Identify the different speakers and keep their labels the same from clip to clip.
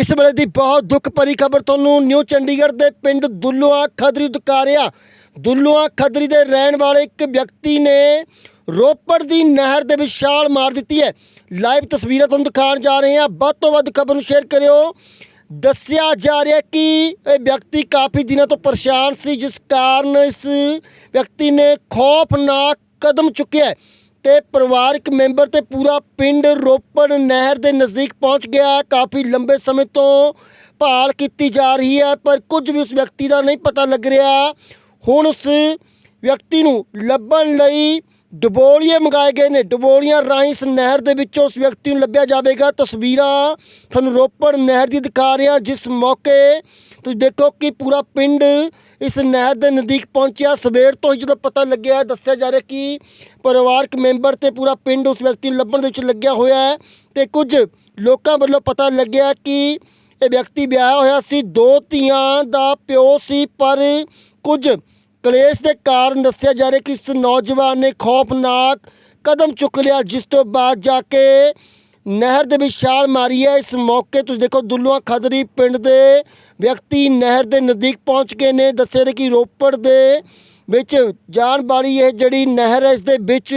Speaker 1: ਇਸ ਵੇਲੇ ਦੀ ਬਹੁਤ ਦੁੱਖ ਭਰੀ ਖਬਰ ਤੁਹਾਨੂੰ ਨਿਊ ਚੰਡੀਗੜ੍ਹ ਦੇ ਪਿੰਡ ਦੁੱਲੂਆ ਖਦਰੀ ਦੁਕਾਰਿਆ ਦੁੱਲੂਆ ਖਦਰੀ ਦੇ ਰਹਿਣ ਵਾਲੇ ਇੱਕ ਵਿਅਕਤੀ ਨੇ ਰੋਪੜ ਦੀ ਨਹਿਰ ਦੇ ਵਿੱਚ ਛਾਲ ਮਾਰ ਦਿੱਤੀ ਹੈ। ਲਾਈਵ ਤਸਵੀਰਾਂ ਤੁਹਾਨੂੰ ਦਿਖਾਉਣ ਜਾ ਰਹੇ ਹਾਂ। ਵੱਧ ਤੋਂ ਵੱਧ ਖਬਰ ਨੂੰ ਸ਼ੇਅਰ ਕਰਿਓ। ਦੱਸਿਆ ਜਾ ਰਿਹਾ ਕਿ ਇਹ ਵਿਅਕਤੀ ਕਾਫੀ ਦਿਨਾਂ ਤੋਂ ਪਰੇਸ਼ਾਨ ਸੀ, ਜਿਸ ਕਾਰਨ ਇਸ ਵਿਅਕਤੀ ਨੇ ਖੌਫਨਾਕ ਕਦਮ ਚੁੱਕਿਆ ਤੇ ਪਰਿਵਾਰਕ ਮੈਂਬਰ ਤੇ ਪੂਰਾ ਪਿੰਡ ਰੋਪੜ ਨਹਿਰ ਦੇ ਨਜ਼ਦੀਕ ਪਹੁੰਚ ਗਿਆ। ਕਾਫੀ ਲੰਬੇ ਸਮੇਂ ਤੋਂ ਭਾਲ ਕੀਤੀ ਜਾ ਰਹੀ ਹੈ, ਪਰ ਕੁਝ ਵੀ ਉਸ ਵਿਅਕਤੀ ਦਾ ਨਹੀਂ ਪਤਾ ਲੱਗ ਰਿਹਾ। ਹੁਣ ਉਸ ਵਿਅਕਤੀ ਨੂੰ ਲੱਭਣ ਲਈ ਡਬੋਲੀਏ ਮੰਗਾਏ ਗਏ ਨੇ। ਡਬੋਲੀਆਂ ਰਾਹੀਂ ਇਸ ਨਹਿਰ ਦੇ ਵਿੱਚੋਂ ਉਸ ਵਿਅਕਤੀ ਨੂੰ ਲੱਭਿਆ ਜਾਵੇਗਾ। ਤਸਵੀਰਾਂ ਤੁਹਾਨੂੰ ਰੋਪੜ ਨਹਿਰ ਦੀ ਦਿਖਾ ਰਿਹਾ, ਜਿਸ ਮੌਕੇ ਤੁਸੀਂ ਦੇਖੋ ਕਿ ਪੂਰਾ ਪਿੰਡ ਇਸ ਨਹਿਰ ਦੇ ਨਜ਼ਦੀਕ ਪਹੁੰਚਿਆ। ਸਵੇਰ ਤੋਂ ਹੀ ਜਦੋਂ ਪਤਾ ਲੱਗਿਆ, ਦੱਸਿਆ ਜਾ ਰਿਹਾ ਕਿ ਪਰਿਵਾਰਕ ਮੈਂਬਰ ਤੇ ਪੂਰਾ ਪਿੰਡ ਉਸ ਵਿਅਕਤੀ ਨੂੰ ਲੱਭਣ ਦੇ ਵਿੱਚ ਲੱਗਿਆ ਹੋਇਆ ਹੈ ਤੇ ਕੁਝ ਲੋਕਾਂ ਵੱਲੋਂ ਪਤਾ ਲੱਗਿਆ ਕਿ ਇਹ ਵਿਅਕਤੀ ਵਿਆਹਿਆ ਹੋਇਆ ਸੀ। ਦੋ ਧੀਆਂ ਦਾ ਪਿਓ ਸੀ, ਪਰ ਕੁਝ ਕਲੇਸ਼ ਦੇ ਕਾਰਨ ਦੱਸਿਆ ਜਾ ਰਿਹਾ ਕਿ ਇਸ ਨੌਜਵਾਨ ਨੇ ਖੌਫਨਾਕ ਕਦਮ ਚੁੱਕ ਲਿਆ, ਜਿਸ ਤੋਂ ਬਾਅਦ ਜਾ ਕੇ ਨਹਿਰ ਦੇ ਵਿੱਚ ਛਾਲ ਮਾਰੀ ਹੈ। ਇਸ ਮੌਕੇ ਤੁਸੀਂ ਦੇਖੋ ਦੁੱਲੂਆਂ ਖਦਰੀ ਪਿੰਡ ਦੇ ਵਿਅਕਤੀ ਨਹਿਰ ਦੇ ਨਜ਼ਦੀਕ ਪਹੁੰਚ ਗਏ ਨੇ। ਦੱਸੇ ਨੇ ਕਿ ਰੋਪੜ ਦੇ ਵਿੱਚ ਜਾਣ ਵਾਲੀ ਇਹ ਜਿਹੜੀ ਨਹਿਰ ਹੈ, ਇਸ ਦੇ ਵਿੱਚ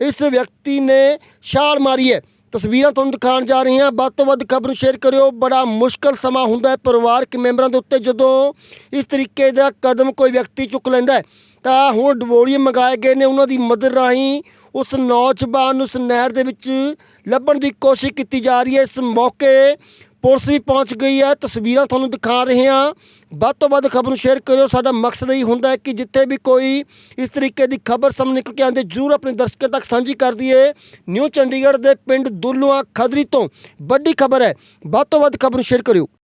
Speaker 1: ਇਸ ਵਿਅਕਤੀ ਨੇ ਛਾਲ ਮਾਰੀ ਹੈ। ਤਸਵੀਰਾਂ ਤੁਹਾਨੂੰ ਦਿਖਾਉਣ ਜਾ ਰਹੀ ਹਾਂ। ਵੱਧ ਤੋਂ ਵੱਧ ਖਬਰ ਨੂੰ ਸ਼ੇਅਰ ਕਰਿਓ। ਬੜਾ ਮੁਸ਼ਕਲ ਸਮਾਂ ਹੁੰਦਾ ਹੈ ਪਰਿਵਾਰਕ ਮੈਂਬਰਾਂ ਦੇ ਉੱਤੇ ਜਦੋਂ ਇਸ ਤਰੀਕੇ ਦਾ ਕਦਮ ਕੋਈ ਵਿਅਕਤੀ ਚੁੱਕ ਲੈਂਦਾ ਹੈ। ਤਾਂ ਹੁਣ ਡਬੋਲੀਏ ਮੰਗਾਏ ਗਏ ਨੇ ਉਹਨਾਂ ਦੀ ਮਦਦ ਰਾਹੀਂ ਉਸ ਨੌਜਵਾਨ ਨੂੰ ਉਸ ਨਹਿਰ ਦੇ ਵਿੱਚ ਲੱਭਣ ਦੀ ਕੋਸ਼ਿਸ਼ ਕੀਤੀ ਜਾ ਰਹੀ ਹੈ। ਇਸ ਮੌਕੇ ਪੁਲਿਸ ਵੀ ਪਹੁੰਚ ਗਈ ਹੈ ਤਸਵੀਰਾਂ ਤੁਹਾਨੂੰ ਦਿਖਾ ਰਹੇ ਹਾਂ। ਵੱਧ ਤੋਂ ਵੱਧ ਖਬਰ ਨੂੰ ਸ਼ੇਅਰ ਕਰਿਓ। ਸਾਡਾ ਮਕਸਦ ਇਹ ਹੁੰਦਾ ਹੈ ਕਿ ਜਿੱਥੇ ਵੀ ਕੋਈ ਇਸ ਤਰੀਕੇ ਦੀ ਖਬਰ ਸਾਹਮਣੇ ਨਿਕਲ ਕੇ ਆਉਂਦੇ, ਜਰੂਰ ਆਪਣੇ ਦਰਸ਼ਕਾਂ ਤੱਕ ਸਾਂਝੀ ਕਰ ਦਈਏ। ਨਿਊ ਚੰਡੀਗੜ੍ਹ ਦੇ ਪਿੰਡ ਦੁੱਲੂਆਂ ਖਦਰੀ ਤੋਂ ਵੱਡੀ ਖਬਰ ਹੈ। ਵੱਧ ਤੋਂ ਵੱਧ ਖਬਰ ਨੂੰ ਸ਼ੇਅਰ ਕਰਿਓ।